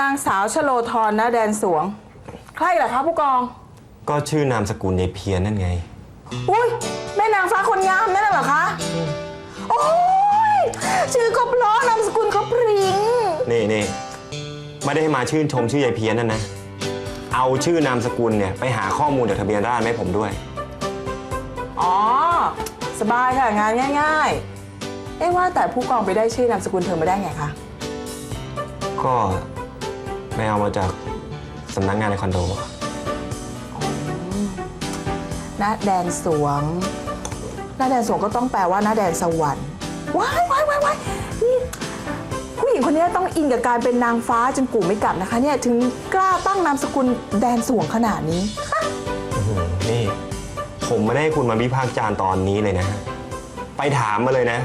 นางสาวชโลธรนะแดนสวง ใครเหรอคะผู้กอง ก็ชื่อนามสกุลยายเพียรนั่นไง อุ้ยแม่นางฟ้าคนงามนั่นน่ะเหรอคะ โอ้ยชื่อก็เพราะนามสกุลก็พริง้งนี่นี่ไม่ได้ให้มาชื่นชมชื่อยายเพียรนั่นนะ เอาชื่อนามสกุลเนี่ยไปหาข้อมูลจากทะเบียนราษฎร์มาให้ผมด้วย อ๋อ สบายค่ะงานง่าย ๆ เอ๊ะว่าแต่ผู้กองไปได้ชื่อนามสกุลเธอมาได้ไงคะ ก็ ไปเอามาจากสำนักงานในคอนโดณแดนสวงณแดนสวงก็ต้องแปลว่าณแดนสวรรค์ว้ายว้ายว้ายว้ายนี่ผู้หญิงคนนี้ต้องอินกับการเป็นนางฟ้าจนกูไม่กลับนะคะเนี่ยถึงกล้าตั้งนามสกุลแดนสวงขนาดนี้ อื้อหือนี่ ผมไม่ได้ให้คุณมาวิพากษ์จานตอนนี้เลยนะไปถามมาเลยนะ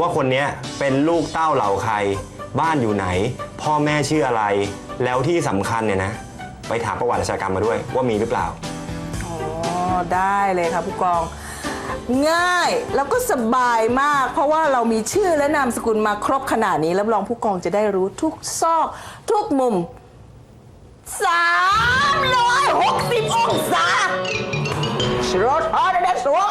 ว่าคนเนี้ยเป็นลูกเต้าเหล่าใคร บ้านอยู่ไหน พ่อแม่ชื่ออะไร แล้วที่สำคัญเนี่ยนะ ไปถามประวัติอาชญากรรมมาด้วย ว่ามีหรือเปล่า อ๋อได้เลยค่ะผู้กอง ง่ายแล้วก็สบายมาก เพราะว่าเรามีชื่อและนามสกุลมาครบขนาดนี้รับรองผู้กองจะได้รู้ทุกซอก ทุกมุม 360 องศาชโรทอร์เดนสวง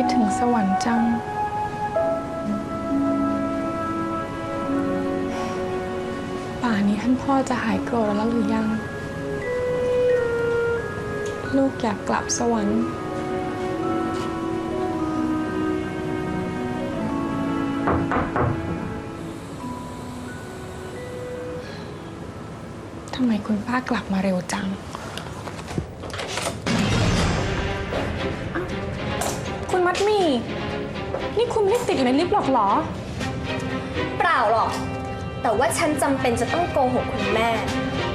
คิดถึงสวรรค์จัง ป่านนี้ท่านพ่อจะหายโกรธแล้วหรือยัง ลูกอยากกลับสวรรค์ทำไมคุณป้ากลับมาเร็วจัง มัดหมี่ นี่คุณไม่ได้ติดอยู่ในลิฟต์หรอกเหรอ เปล่าหรอก แต่ว่าฉันจำเป็นจะต้องโกหกคุณแม่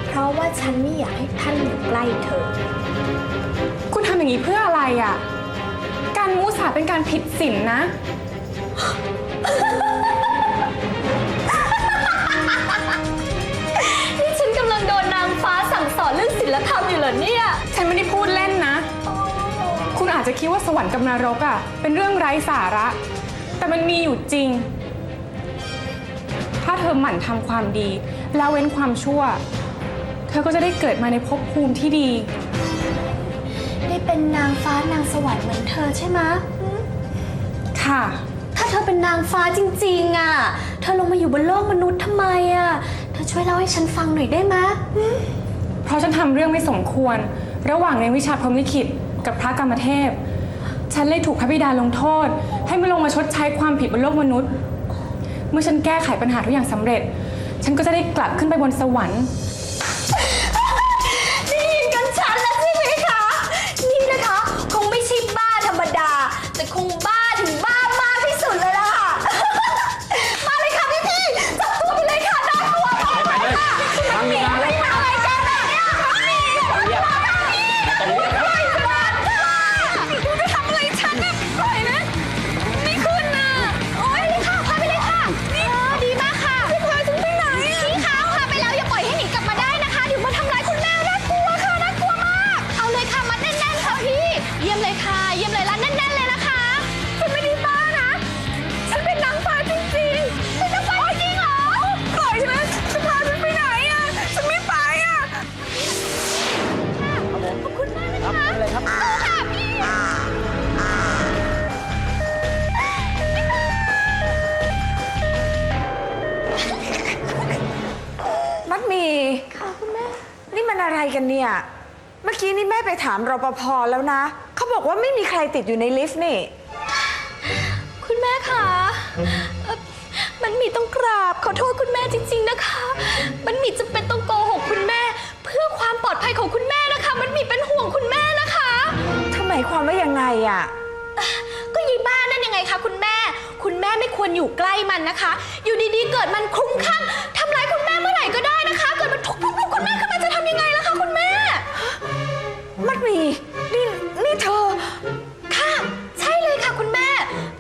เพราะว่าฉันไม่อยากให้ท่านอยู่ใกล้เธอ คุณทำอย่างนี้เพื่ออะไรอะ่ะ การมูสาเป็นการผิดศีลนะ นี่ฉันกำลังโดนนางฟ้าสั่งสอนเรื่องศีลธรรมอยู่เหรอเนี่ย ฉันไม่ได้พูดเล่นนะคุณอา จจะคิดว่าสวรรค์กับนรกอะ่ะเป็นเรื่องไร้สาระ แต่มันมีอยู่จริง ถ้าเธอหมั่นทำความดี แล้วเว้นความชั่ว เธอก็จะได้เกิดมาในภพภูมิที่ดี ได้เป็นนางฟ้านางสวรรค์เหมือนเธอใช่ไหมะหืมค่ะ ถ้าเธอเป็นนางฟ้าจริงๆอะ เธอลงมาอยู่บนโลกมนุษย์ทำไมอะ เธอช่วยเล่าให้ฉันฟังหน่อยได้ไหมะหืม เพราะฉันทำเรื่องไม่สมควร ระหว่างในวิชาพรหมลิขิต กับพระกรรมเทพ ฉันเลยถูกพระบิดาลงโทษ ให้มาลงมาชดใช้ความผิดบนโลกมนุษย์ เมื่อฉันแก้ไขปัญหาทุกอย่างสำเร็จ ฉันก็จะได้กลับขึ้นไปบนสวรรค์ มัดหมีค่ะคุณแม่ นี่มันอะไรกันเนี่ย เมื่อกี้นี่แม่ไปถามรปภแล้วนะ เขาบอกว่าไม่มีใครติดอยู่ในลิฟต์นี่ คุณแม่คะเอ่อมันมีต้องกราบขอโทษคุณแม่จริง ๆนะคะ มันมีจะเป็นต้องโกหกคุณแม่ เพื่อความปลอดภัยของคุณแม่นะคะ มันมีเป็นห่วงคุณแม่นะคะ ทำไมความว่ายังไงอะก็ยีบ้านนั่นยังไงคะคุณแม่ คุณแม่ไม่ควรอยู่ใกล้มันนะคะ อยู่ดีๆ เกิดมันคลุ้มคลั่งทำร้ายคุณแม่เมื่อไหร่ก็ได้ หมีนี่นี่เธอ ค่ะ ใช่เลยค่ะคุณแม่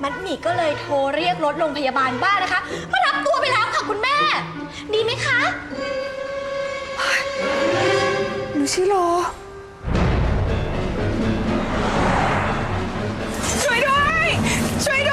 มัดหมี่ก็เลยโทรเรียกรถโรงพยาบาลบ้านนะคะมารับตัวไปแล้วค่ะคุณแม่ ดีไหมคะหนูชิโรช่วยด้วย ช่วยด้วย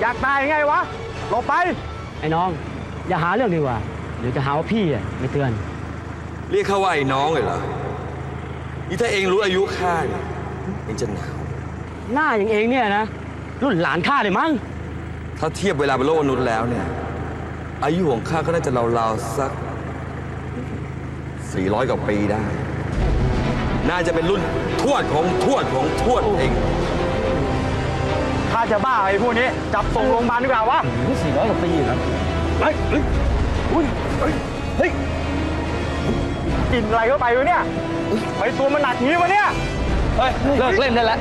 อยากตายไงวะหลบไป ไอ้น้อง อย่าหาเรื่องดีกว่าเดี๋ยวจะหาว่าพี่อะไม่เตือน เรียกเขาว่าไอ้น้องเลยเหรอ นี่ถ้าเองรู้อายุข้าเนี่ยเองจะหนาว หน้าอย่างเองเนี่ยนะ รุ่นหลานข้าเลยมั้งถ้าเทียบเวลาเป็นโลกมนุษย์แล้วเนี่ย อายุของข้าก็น่าจะราวๆสัก 400 กว่าปีได้ น่าจะเป็นรุ่นทวดของทวดของทวดเองถ้า จะบ้าไอ้พวกนี้ จับส่งโรงพยาบาลดีกว่าวะนี่สี่ร้อยกว่าปีอยู่แล้วเฮ้ยเฮ้ยอุ้ยเฮ้ยเฮ้ยกินอะไรเข้าไปวะเนี่ยไปตัวมันหนักงี้วะเนี่ยเฮ้ยเลิกเล่นได้แล้ว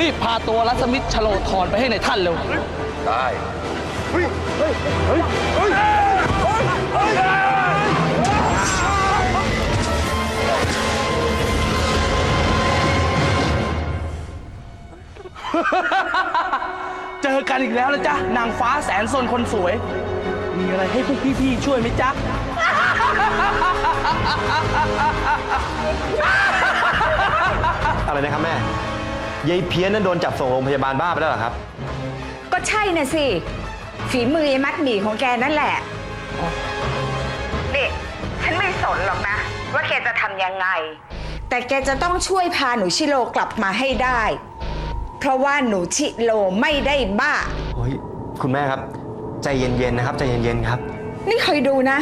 รีบพาตัวรัศมิตรชโลธรไปให้ในายท่านเร็วได้เฮ้ยเฮ้ยเฮ้ยเฮ้ยเฮ้ยเฮ้ย เจอกันอีกแล้วนะจ๊ะ นางฟ้าแสนสนคนสวย มีอะไรให้พวกพี่ๆช่วยไหมจ๊ะ อะไรนะครับแม่ยายเพี้ยนนั้นโดนจับส่งโรงพยาบาลบ้าไปแล้วเหรอครับ ก็ใช่น่ะสิ ฝีมือไอ้มัดหมี่ของแกนั่นแหละนี่ฉันไม่สนหรอกนะ ว่าแกจะทำยังไง แต่แกจะต้องช่วยพาหนูชิโรกลับมาให้ได้ เพราะว่าหนูชิโรไม่ได้บ้าโอ้ยคุณแม่ครับ ใจเย็นๆนะครับใจเย็นๆครับ นี่คอยดูนะ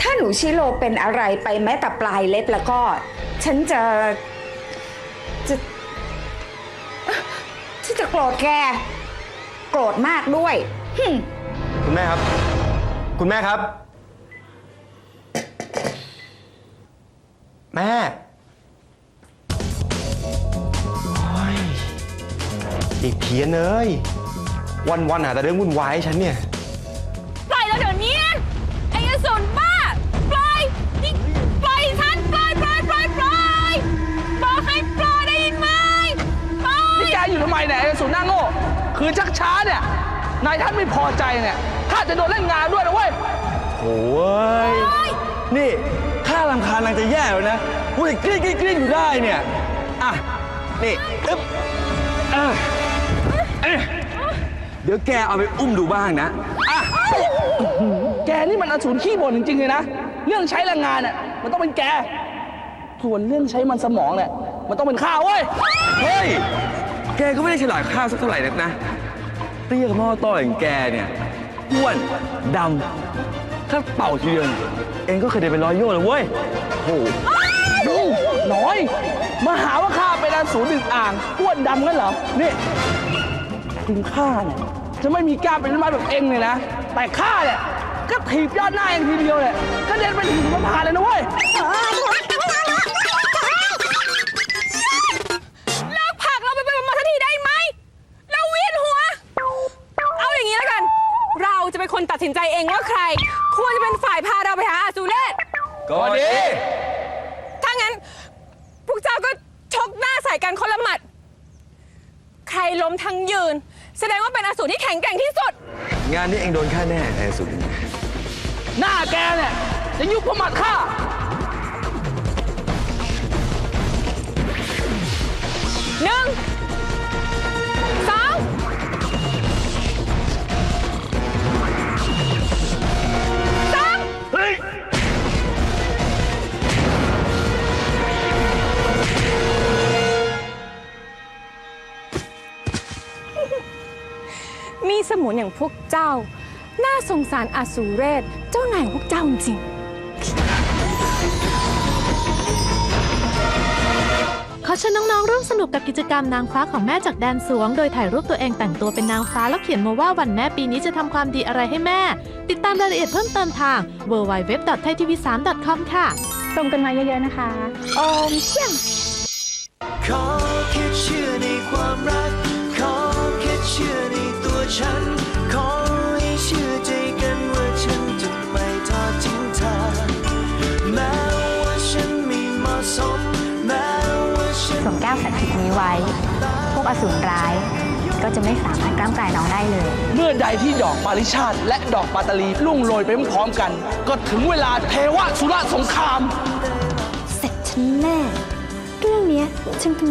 ถ้าหนูชิโรเป็นอะไรไปแม้แต่ปลายเล็บแล้วก็ ฉันจะจะฉันจะโกรธแก โกรธมากด้วยหึ่มคุณแม่ครับ คุณแม่ครับ แม่ ไอีเพี้ยนเอ้ยวันๆหาแต่เรื่องวุ่นวายให้ฉันเนี่ย ปล่อยเราเดี๋ยวนี้นะไอ้อสูรบ้า ปล่อยนี่ปล่อยฉันปล่อยปล่อยปล่อยปล่อยบอกให้ปล่อยได้ยินไหมปล่อยนี่แกอยู่ทำไมเนี่ยไอ้สุนหน้าโง่คือชักช้าเนี่ยนายท่านไม่พอใจเนี่ยข้าจะโดนเล่นงานด้วยนะเว้ยโอ้ยนี่ข้าลำคาญนางจะแย่แล้วนะพูดกลิ้งกลิ้งกลิ้งอยู่ได้เนี่ย อะ นี่ อึ๊บเออ เอ้ยเดี๋ยวแกเอาไปอุ้มดูบ้างนะอะแกนี่มันอสูรขี้บ่นจริงๆเลยนะ เรื่องใช้แรงงานเนี่ยมันต้องเป็นแก ส่วนเรื่องใช้มันสมองเนี่ยมันต้องเป็นข้าเว้ย เฮ้ย แกก็ไม่ได้ฉลาดข้าสักเท่าไหร่นักนะ เตี้ยกับหม้อต้ออย่างแกเนี่ยอ้วนดำ ถ้าเป่าทีเดียวเนี่ยเองก็เคยได้เป็นร้อยโย่เลยเว้ยโอ้โหดูน้อย มาหาว่าข้าเป็นอสูรดึงอ่างอ้วนดำงั้นเหรอ นี่ ถึงข้าเนี่ยจะไม่มีกล้าเป็นไม้แบบเองเลยนะ แต่ข้าเนี่ยก็ถีบยอดหน้าเองทีเดียวเนี่ยก็เด็นไปถึงสะพานเลยนะเว้ยเลิกผักเราไปเป็นมาสักทีได้ไหมเราเวียนหัว เอาอย่างนี้แล้วกัน เราจะเป็นคนตัดสินใจเองว่าใคร ควรจะเป็นฝ่ายพาเราไปหาอาสูเลศก็ดีถ้างั้น พวกเจ้าก็ชกหน้าใส่กันคนละหมัด ใครล้มทั้งยืน แสดงว่าเป็นอสูรที่แข็งแกร่งที่สุด งานนี้เองโดนฆ่าแน่ไอ้สุดหน้าแกเนี่ยจะยุบพมัดข้า มีสมุนอย่างพวกเจ้า น่าสงสารอาสูเรศเจ้านายของพวกเจ้าจริงขอเชิญน้องๆร่วมสนุกกับกิจกรรมนางฟ้าของแม่จากแดนสวง โดยถ่ายรูปตัวเองแต่งตัวเป็นนางฟ้าแล้วเขียนมาว่าวันแม่ปีนี้จะทำความดีอะไรให้แม่ ติดตามรายละเอียดเพิ่มเติมทาง www.thaitv3.com ค่ะส่งกันมาเยอะๆนะคะโอมเชี่ยง ขอแค่เชื่อในความรัก ส่วนงแม้วสันก้วสัตว์ผิดนี้ไว้ พวกอสูรร้าย ก็จะไม่สามารถกล้ามกลายน้องได้เลย เมื่อใดที่ดอกปาริชาติ และดอกปาตาลีลุ่งโรยไปพร้อมกัน ก็ถึงเวลาเทวะสุรสงคราม เสร็จฉันแน่ เรื่องนี้ฉันเป็น